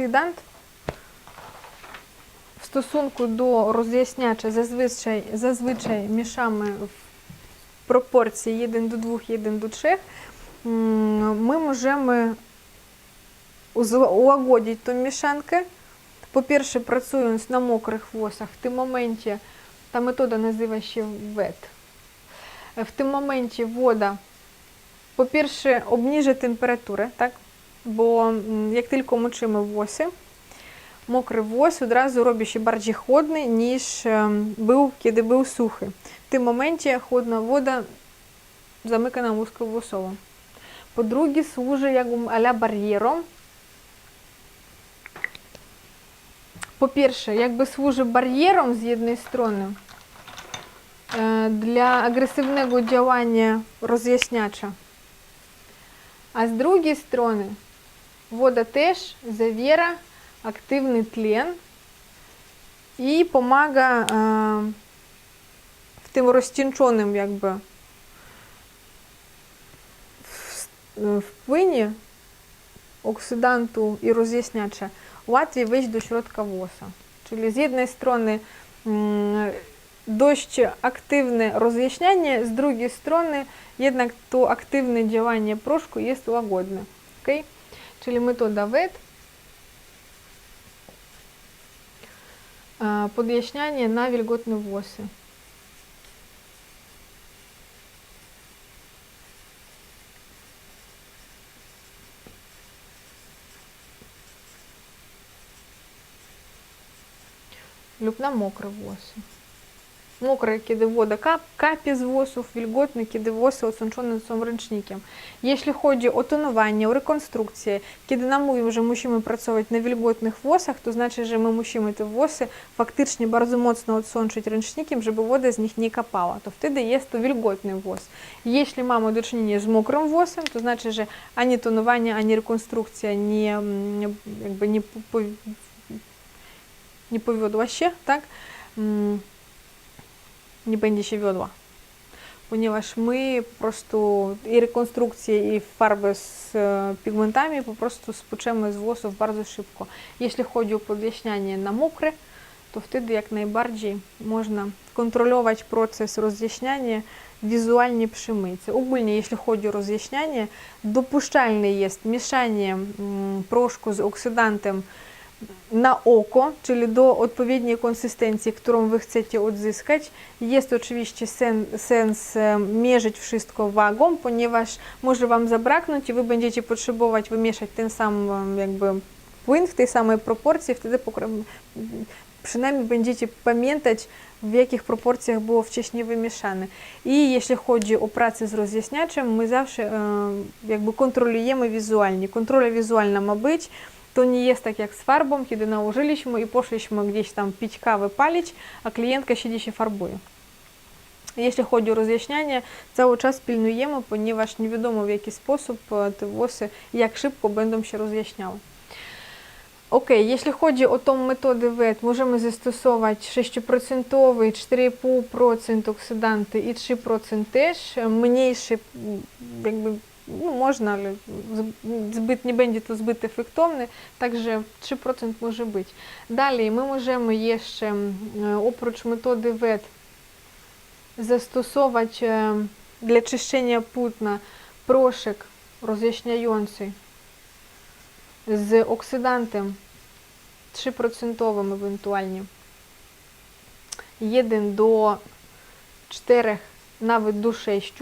антиоксидант в стосунку до роз'ясняча зазвичай зазвичай мішами в пропорції 1 до 2, 1 до 3, ми можемо улагодити ту мішанку. По-перше, працюємо на мокрих восах. В тим моменті, та метода називається вет. В тим моменті вода, по-перше, обніжить температуру, так? bo jak tylko moczymy włosy, mokry włos od razu robi się bardziej chłodny niż był, kiedy był suchy. W tym momencie chłodna woda zamyka nam łuskę włosową. Po drugie służy jakby ala barierą. Po pierwsze, jakby służy barierą z jednej strony dla agresywnego działania rozjaśniacza, а з другої сторони Вода теж завіра активний тлен і помага э, тим розтінченим якби в е, оксиданту і роз'ясняче Латвії весь до środка воса. Czyli з однієї сторони дощ активне роз'ясняння, з другої сторони, jednak то активне діяння прошку є лагодне. Окей? Okay? czyli my tu Dawid. Подъясняння на вільготне восі. Люб на мокре восі мокрые кидывода кап, капі з восів, вільготні кидивоси, оцінчені цим речником. Якщо ході о тонуванні, о реконструкції, коли нам мовим, що мусимо працювати на вільготних восах, то значить, що ми мусимо ці воси фактично дуже моцно оцінчити речником, щоб вода з них не капала. То втedy є то вільготний вос. Якщо маємо дочинення з мокрим восом, то значить, що ані тонування, ані реконструкція не, якби, не, не поведла ще, так? nie będzie się wiodła. Ponieważ my po prostu i rekonstrukcję, i farbę z pigmentami po prostu spłuczemy z włosów bardzo szybko. Jeśli chodzi o podjaśnianie na mokre, to wtedy jak najbardziej można kontrolować proces rozjaśniania wizualnie przy myjce. Ogólnie, jeśli chodzi o rozjaśnianie, dopuszczalne jest mieszanie proszku z oksydantem на око, czyli do odpowiedniej konsystencji, którą wy chcecie odzyskać. Jest oczywiście sen, sens mierzyć wszystko wagą, ponieważ może wam zabraknąć i wy będziecie potrzebować wymieszać ten sam jakby płyn w tej samej proporcji, wtedy przynajmniej będziecie pamiętać, w jakich proporcjach było wcześniej wymieszane. I jeśli chodzi o pracę z rozjaśniaczem, my zawsze jakby kontrolujemy wizualnie. Kontrola wizualna ma być, кто не є так, як з фарбом, киди на ужилищему и пошлищему гдесь там пить паліч, а клієнтка ще діще фарбує. Якщо ході роз'ясняння, цей час пільнуємо, поніваж невідомо в який спосіб е, тивоси, як шибко бендом ще роз'ясняли. Окей, якщо ході о том методи ВЕД, можемо застосовувати 6%, 4,5% оксиданти і 3% теж, е, менші, якби ну, можно ли збит не бендіт збит так же 3% може бути. Далі ми можемо є ще, е, опроч методи ВЕД, застосовувати е, для чищення путна прошик роз'ясняйонці з оксидантом 3% евентуальні. 1 до 4 навіть до 6.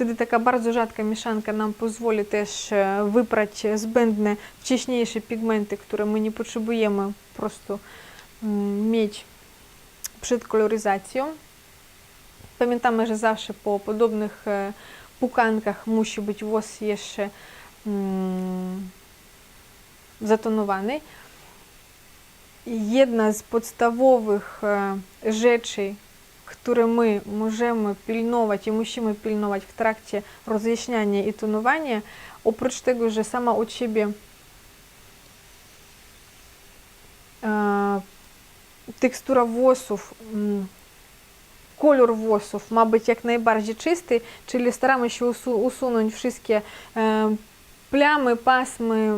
Wtedy taka bardzo rzadka mieszanka nam pozwoli też wyprać zbędne, wcześniejsze pigmenty, które my nie potrzebujemy po prostu mieć przed koloryzacją. Pamiętamy, że zawsze po podobnych pukankach musi być włos jeszcze zatonowany. Jedna z podstawowych rzeczy, которые мы можем пильновать и мужчины пильновать в тракте роз'ясняння и тонування, опроч того вже сама от себе э, текстура вусів, Кольор вусів, мабуть, як найбільш чистий, czyli staramy się usunąć wszystkie pляmy, pasmy,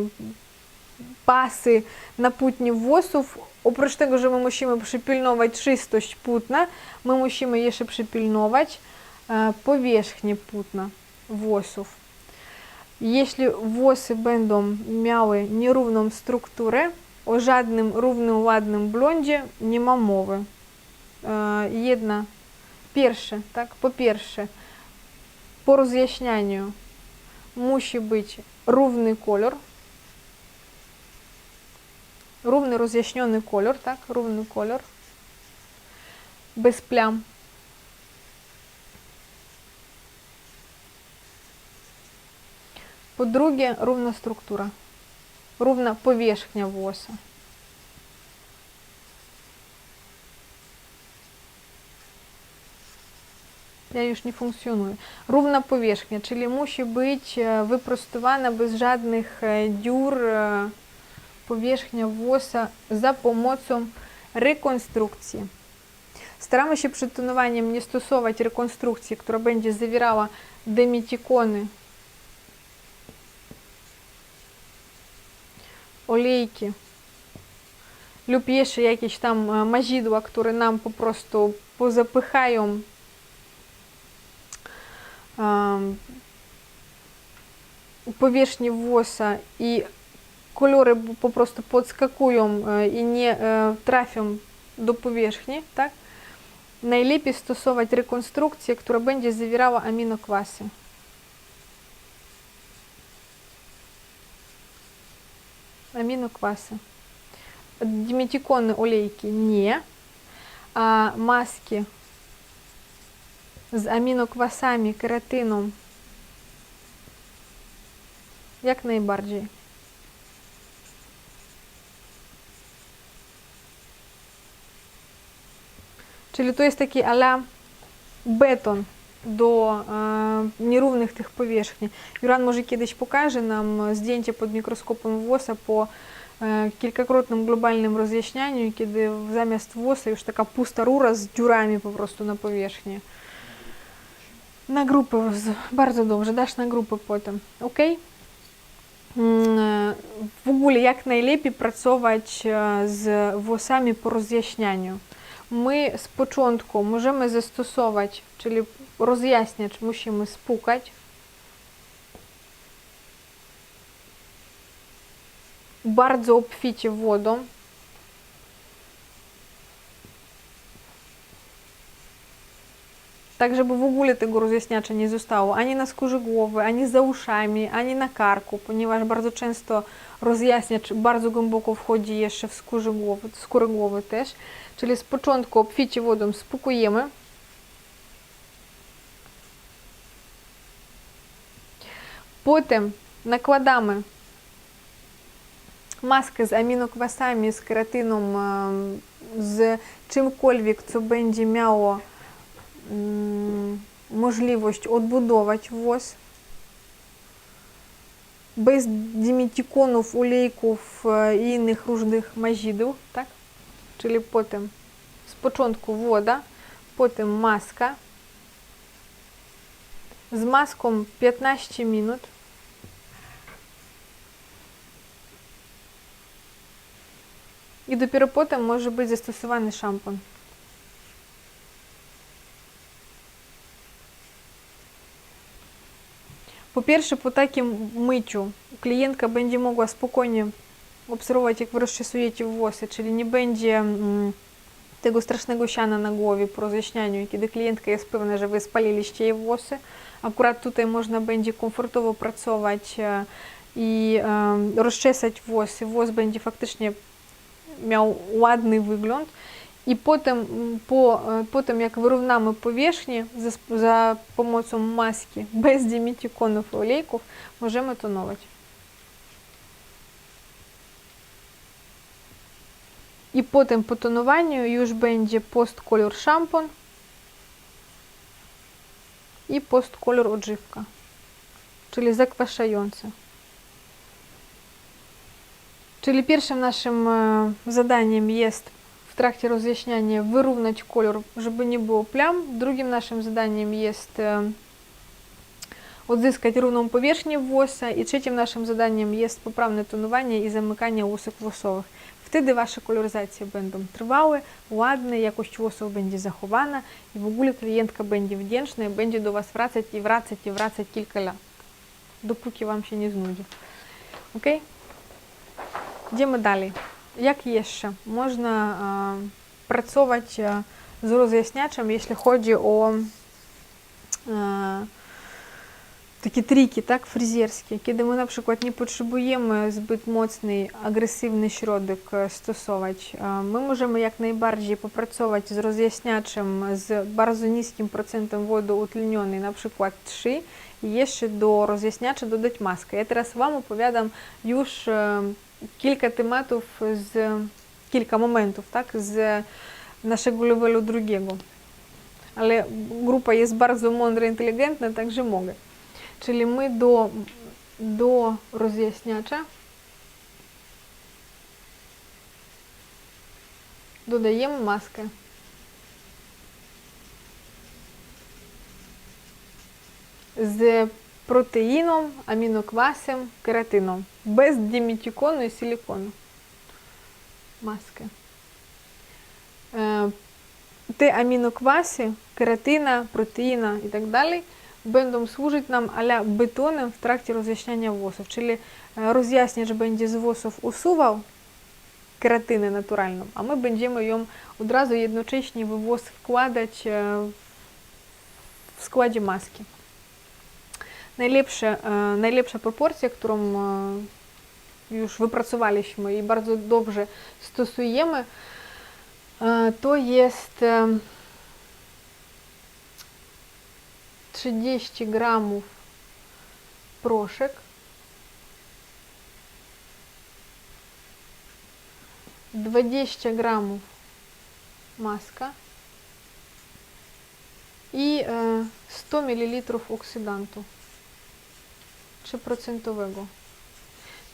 пасы на путні восów. Опrócz tego, że my musimy przypilnować czystość płótna, my musimy jeszcze przypilnować powierzchnię płótna włosów. Jeśli włosy będą miały nierówną strukturę, o żadnym równym, ładnym blondzie nie ma mowy. Jedna, pierwsze, tak, po pierwsze, po rozjaśnianiu musi być równy kolor ровный разъясненный колер, так, ровный колер, без плям. По-друге, ровна структура, ровна поверхня волоса. Я ж не функціоную. Рівна поверхня, чи musi być wyprostowana bez żadnych dziur, powierzchnia włosa за pomocą rekonstrukcji. Staramy się przed tonowaniem nie stosować rekonstrukcji, która będzie zawierała demetikony, olejki lub jeszcze jakieś tam mazidła, które nam po prostu pozapychają powierzchnię włosa i Кольори просто подскакуем і э, не э, трафимо до поверхні. так? Найліпі стосовувати реконструкції, яка буде завірала амінокваси. Амінокваси. Диметиконные олейки не. А маски з аміноквасами, кератином як найбарджі. Czyli to jest taki ala beton do e, nierównych tych powierzchni. Юран może kiedyś pokaże nam zdjęcie pod mikroskopem włosa po e, kilkakrotnym globalnym rozjaśnianiu, kiedy zamiast włosa już taka pusta rura z dziurami po prostu na powierzchni. Na grupę, bardzo dobrze, dasz na grupę potem, ok? W ogóle jak najlepiej pracować z włosami po rozjaśnianiu. my z początku możemy zastosować, czyli rozjaśniacz musimy spukać. Bardzo obficie wodą. Tak, żeby w ogóle tego rozjaśniacza nie zostało ani na skórze głowy, ani za uszami, ani na karku, ponieważ bardzo często rozjaśniacz bardzo głęboko wchodzi jeszcze w skórze głowy, skórę głowy też. Czyli z początku obficie wodą spłukujemy. Потім накладаємо маски з аміноквасами, з кератином, з чимкольвік, co będzie miało mm, możliwość odbudować вось. Без дімітіконів, олійків і інших ружних мажідів. Так? Czyli potem спочатку вода, потім маска, з маском 15 минут. І допіру потім може бути застосований шампунь. По-перше, по таким митю клієнтка Бенді могла спокійно obserwować, jak rozczesujecie włosy, czyli nie będzie tego strasznego siana na głowie po rozjaśnianiu, kiedy klientka jest pewna, że Wy spaliliście jej włosy. Akurat tutaj można będzie komfortowo pracować i rozczesać włosy. Włos będzie faktycznie miał ładny wygląd. І потім, по, потім як вирівнами поверхні за, за допомогою маски без дімітіконів і олійків можемо тонувати. І потім по тонуванню już będzie postkolor szampon і postkolor odżywka, czyli zakwaszający. Czyli pierwszym naszym zadaniem jest в тракте разъяснения выровнять колер, чтобы не было плям. Другим нашим заданием есть е, отзыскать ровном поверхні воса. И третьим нашим заданием есть поправное тонування и замыкание усок восовых де ваша кольоризація каларызацыя бэндам ладна, якось якасць восаў бэндзе захавана і клієнтка кліентка вдячна і бэндзе до вас врацаць і врацаць і врацаць кілька ля допукі вам ще не знудзе Окей Ідземо далі. як є ще? можна э, е, працаваць е, з роз'яснячым якщо ходзе о э, такі тріки, так, фрізерські, які де ми, наприклад, не потребуємо збит моцний агресивний środок е, стосовач. Е, ми можемо якнайбарdziej попрацювати з роз'яснячим з дуже низьким процентом воду водоутліньоний, наприклад, 3, і є ще до роз'ясняча додать маска. Я зараз вам оповідам юж е, кілька тематів з кілька моментів, так, з naszego другого, але група є дуже bardzo mądra, inteligentna, także може. Czyli my do, do rozjaśniacza додаємо маски. З протеїном, аміноквасом, кератином. Без дімітікону і силікону. Маски. Е, те амінокваси, кератина, протеїна і так далі będą służyć nam ale betonem w trakcie rozjaśniania włosów, czyli rozjaśniacz będzie z włosów usuwał keratynę naturalną, a my będziemy ją od razu jednocześnie we włos wkładać w składzie maski. Najlepsza, najlepsza proporcja, którą już wypracowaliśmy i bardzo dobrze stosujemy, to jest 30 gramów proszek, 20 gramów маска і 100 мл оксиданту чи процентового.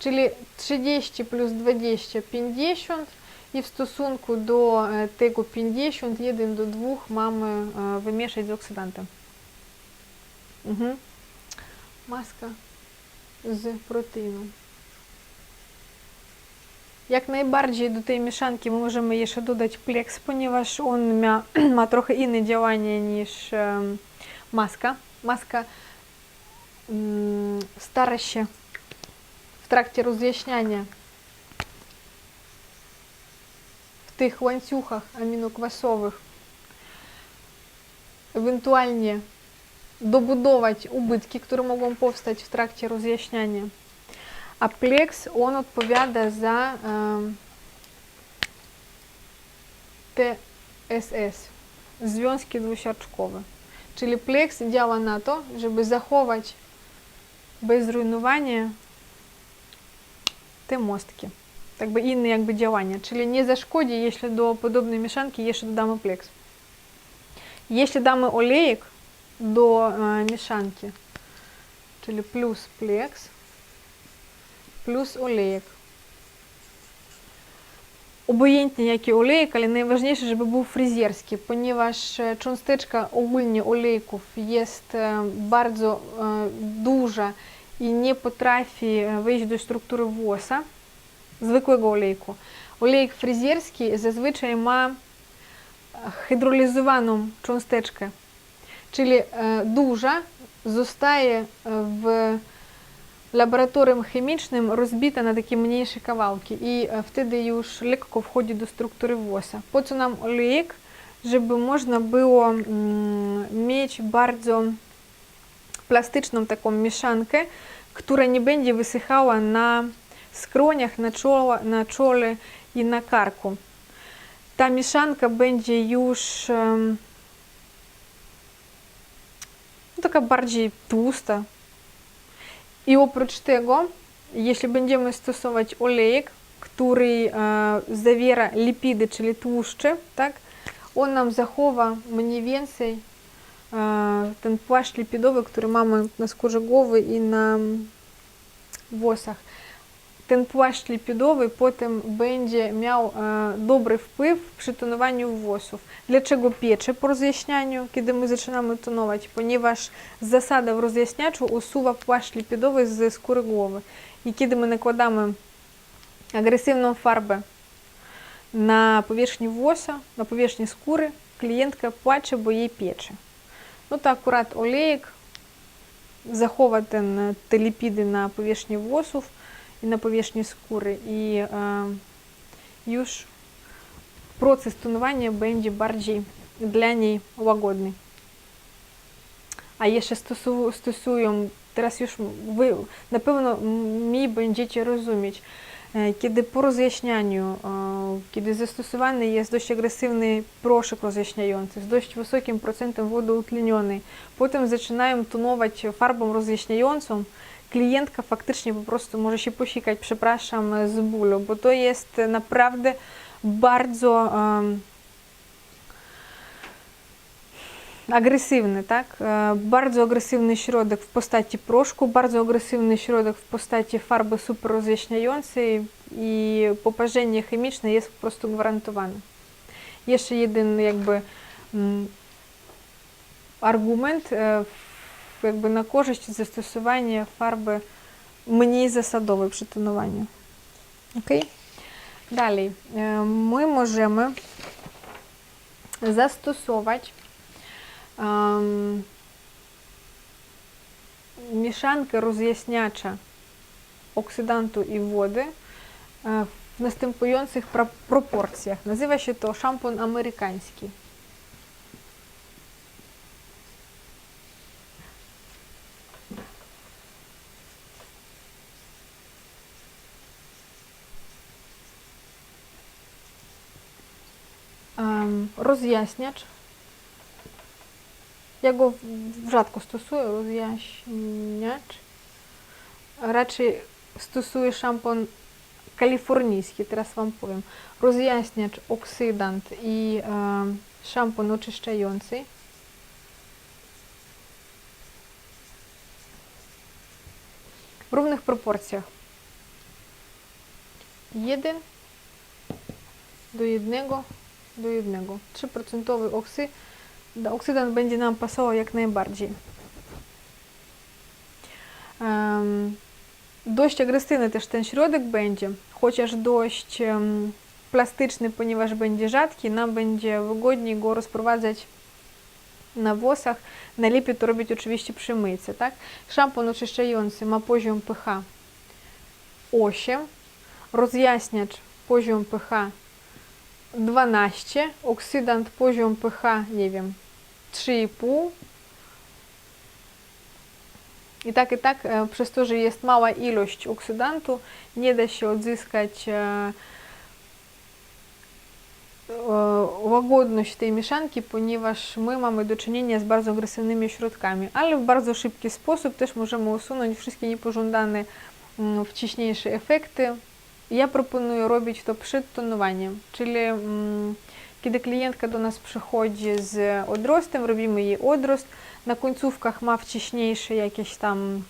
Czyli 30 плюс 20 50 і в стосунку до tego 50 1 до 2 маємо э, вимішати з оксидантом. Угу. Маска з протеїну. Як najbardziej do tej mieszanki możemy jeszcze dodać pleks, ponieważ on ma, ma trochę inne działanie niż maska. Maska stara się w trakcie rozjaśniania w tych łańcuchach aminokwasowych ewentualnie добудовать убытки, которые могут повстать в тракте роз'яснення. А плекс, он отповіда за е, ТСС, зв'язки двощарчкові. Czyli pleks działa na to, żeby zachować bez rujnowania te mostki. Tak by inne jakby działania. Czyli nie zaszkodzi, jeśli do podobnej mieszanki jeszcze dodamy pleks. Jeśli damy olejek, до мешанки. Czyli plus pлекс, плюс олеєк. Обоєнтні, як і олейк, але найважніше, щоб був фрізерський, ponieważ cząsteczka ogólnie olejków jest bardzo duża i nie potrafi wejść do struktury włosa, zwykłego olejku. Olejek fryzjerski zazwyczaj ma hydrolizowaną cząsteczkę. Czyli duża zostaje w лабораторием хімічним розбита на такі менші кавалки, і вtedy już lekko wchodzi do struktury włosa. Po co nam olejek? Żeby można było mieć bardzo plastyczną taką mieszankę, która nie będzie wysychała na skroniach, na, czoło, na czole i na karku. Ta mieszanka będzie już No taka bardziej tłusta. I oprócz tego, jeśli będziemy stosować olejek, który e, zawiera lipidy, czyli tłuszcze, tak, on nam zachowa mniej więcej e, ten płaszcz lipidowy, który mamy na skórze głowy i na włosach. Ten płaszcz lipidowy potem będzie miał dobry wpływ przy tonowaniu włosów. Dlaczego piecze po rozjaśnianiu, kiedy my zaczynamy tonować? Ponieważ zasada w rozjaśniaczu usuwa płaszcz lipidowy ze skóry głowy. I kiedy my nakładamy агрессивную фарбу на поверхні волоса, на поверхні скури, клієнтка плаче, бо їй пече. Ну та акурат олеїк заховати ліпіди на поверхні волосів, и на поверхні скури. І е, юж процесс тонування będzie bardziej для niej łagodny. А якщо стосу, стосуємо, teraz już ви, напевно, мій będziecie rozumieć. Kiedy po rozjaśnianiu, kiedy zastosowany jest dość agresywny proszek rozjaśniający z dość wysokim procentem wody utleniony, potem zaczynają tonować farbą rozjaśniającą, klientka faktycznie po prostu może się posikać, przepraszam, z bólu, bo to jest naprawdę bardzo um, agresywny, tak? Bardzo agresywny środek w postaci proszku, bardzo agresywny środek w postaci farby super rozjaśniającej i poparzenie chemiczne jest po prostu gwarantowane. Jeszcze jeden jakby argument w якби на користь застосування фарби мені засадове при тонуванні. Окей? Далі е, ми можемо застосовувати ем, мішанки роз'ясняча оксиданту і води е, в настимпуючих пропорціях. Називається то шампунь американський. роз'ясняч. Я його rzadko стосую, роз'ясняч. Радше стосую шампунь каліфорнійський, зараз вам повім. Роз'ясняч, оксидант і е, шампунь очищаючий. В рівних пропорціях. Єдин до єдного. do jednego. 3% oksy, oksydant będzie nam pasował jak najbardziej. dość agresywny też ten środek będzie, chociaż dość plastyczny, ponieważ będzie rzadki, nam będzie wygodniej go rozprowadzać na włosach. Najlepiej to robić oczywiście przy myjce, tak? Szampon oczyszczający ma poziom pH 8, rozjaśniacz poziom pH 12, oksydant poziom pH, nie wiem, 3,5. I tak, i tak, e, przez to, że jest mała ilość oksydantu, nie da się odzyskać e, e, łagodność tej mieszanki, ponieważ my mamy do czynienia z bardzo agresywnymi środkami, ale w bardzo szybki sposób też możemy usunąć wszystkie niepożądane mm, wcześniejsze efekty Я пропоную робить топ-шит тонуваннем. Czyli kiedy klientka do nas przychodzi z odrostem, robimy jej odrost. Na końcówkach ma wcześniejsze jakieś tam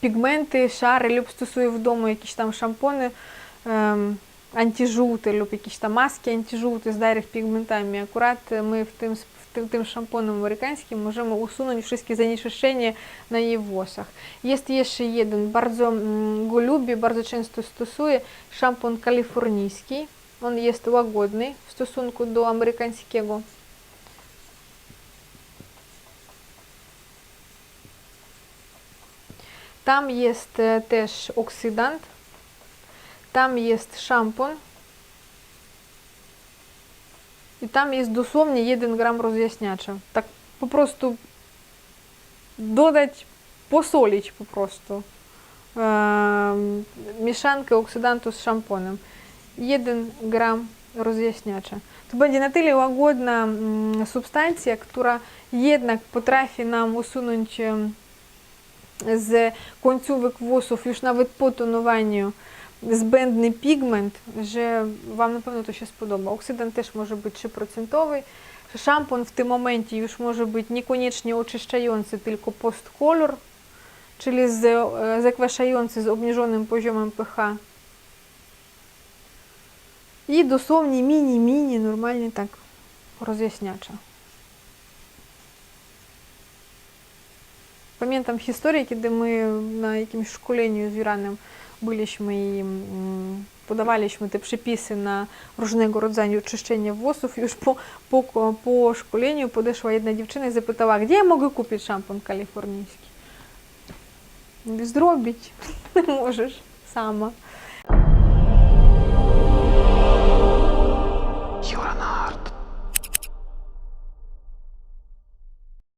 pigmenty, szary lub stosuje w domu jakieś tam szampony um, antyżółte lub jakieś tam maski antyżółte z darych pigmentami. Akurat my w tym тем шампоном американским можемо усунуть wszystkie zanieczyszczenia на її вусах. Jest jeszcze jeden, bardzo go lubię, bardzo często stosuję, szampon kalifornijski. On jest łagodny w stosunku do amerykańskiego. Tam jest też oksydant, tam jest szampon, і там із досовні 1 грам роз'ясняча. Так попросту додать, посоліч попросту е, мішанки оксиданту з шампонем. 1 грам rozjaśniacza. To będzie na tyle łagodna substancja, która jednak potrafi nam usunąć z końcówek włosów już nawet po tonowaniu збендний пігмент, вже вам, напевно, то ще сподоба. Оксидант теж може бути ще процентовий. Шампунь в тем моменте уж может быть не конечне очищающий, только постколор, czyli заквашающий е, з обніженим поземом pH. І досовні міні-міні, нормальні так роз'ясняча. Пам'ятам історії, де ми на якимось школенню з Юраном Byliśmy i podawaliśmy te przepisy na różnego rodzaju czyszczenie włosów. Już po, po, po szkoleniu podeszła jedna dziewczyna i zapytała, gdzie ja mogę kupić szampon kalifornijski? Zrobić możesz sama.